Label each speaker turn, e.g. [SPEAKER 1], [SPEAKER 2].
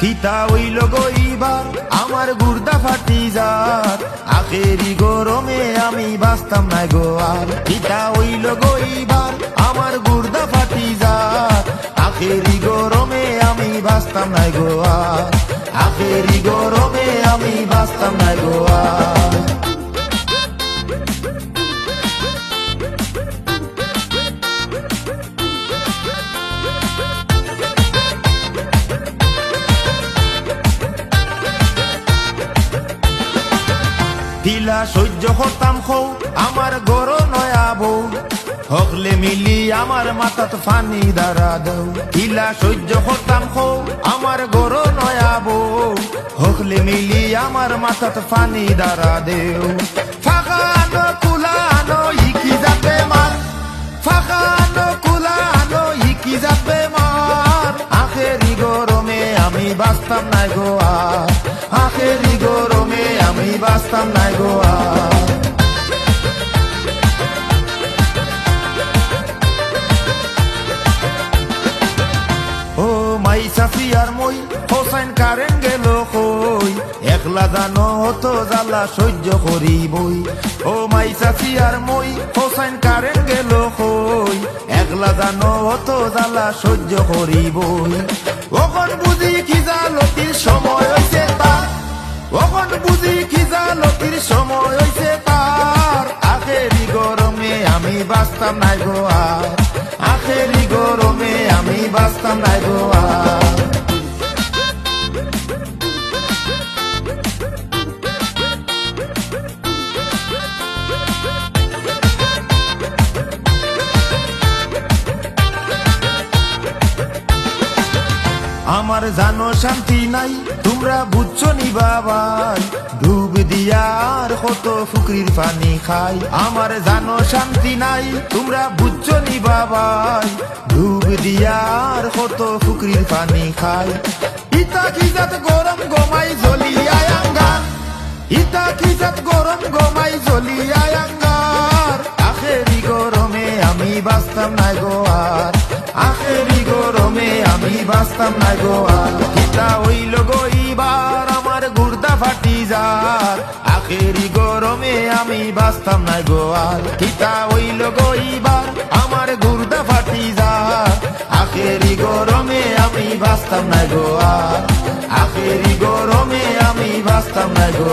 [SPEAKER 1] কিতা হইল গইবার, আমার গুর্দা ফাটি যার। আখেরি গরমে আমি বাঁচতাম না গো আর। ফিতা হইল গইবার, আমার গুর্দা ফাটি যার। আখেরি গরমে আমি বাঁচতাম না গো আর। আখেরি গরমে আমি বাঁচতাম না গো আর। তিলা সহ্য হতাম খৌ আমার গর নয়া বউ। হকলে মিলি আমার মাথাত ফানি দাঁড়া দৌ তিলা সহ্য হতাম খৌ আমার গর নয়া বউ। হকলে মিলি আমার মাথাত ফানি দাঁড়া দেও। ফাঁকা আনো কুলা আনো ইকি যাতে মার ফাঁকা আনো কুলা আনো ইকি যাতে মার আখেরি গরমে আমি বাঁচতাম নাই গো আখেরি গরমে মাই সাফি আর মই, হোসাইন কারেন গেল কই? একলা জানো হতো জ্বালা সহ্য করি বই ও মাই সাফি আর মই, হোসাইন কারেন গেল কই? একলা জানো হতো জ্বালা সহ্য করি বই ওখন বুঝি কি জালতির সময় হইছে তার ওখন বুঝি কি জালতির সময় হইছে তার আখেরি গরমে আমি বাঁচতাম নাই গো আর। আমার জানো শান্তি নাই, তোমরা বুঝছ নি বাবাই ডুব দিয়ার কত ফুকরির পানি খাই। আমার জানো শান্তি নাই, তোমরা বুঝছ নি বাবাই ডুব দিয়ার কত ফুকরির পানি খাই। ইতা কি জাত গরম গমাই জ্বলিয়ায় আঙ্গার? ইতা কি জাত গরম গমাই জ্বলিয়ায় আঙ্গার? আখেরি গরমে আমি বাঁচতাম নাই গো আর। আখেরি গরমে আমি বাঁচতাম নাই গো আর। কিতা হইল গইবার আমার গুর্দা ফাটি যার আখেরি গরমে আমি বাঁচতাম নাই গো আর। কিতা হইল গইবার আমার গুর্দা ফাটি যার আখেরি গরমে আমি বাঁচতাম নাই গো আর। আখেরি গরমে আমি বাঁচতাম নাই গো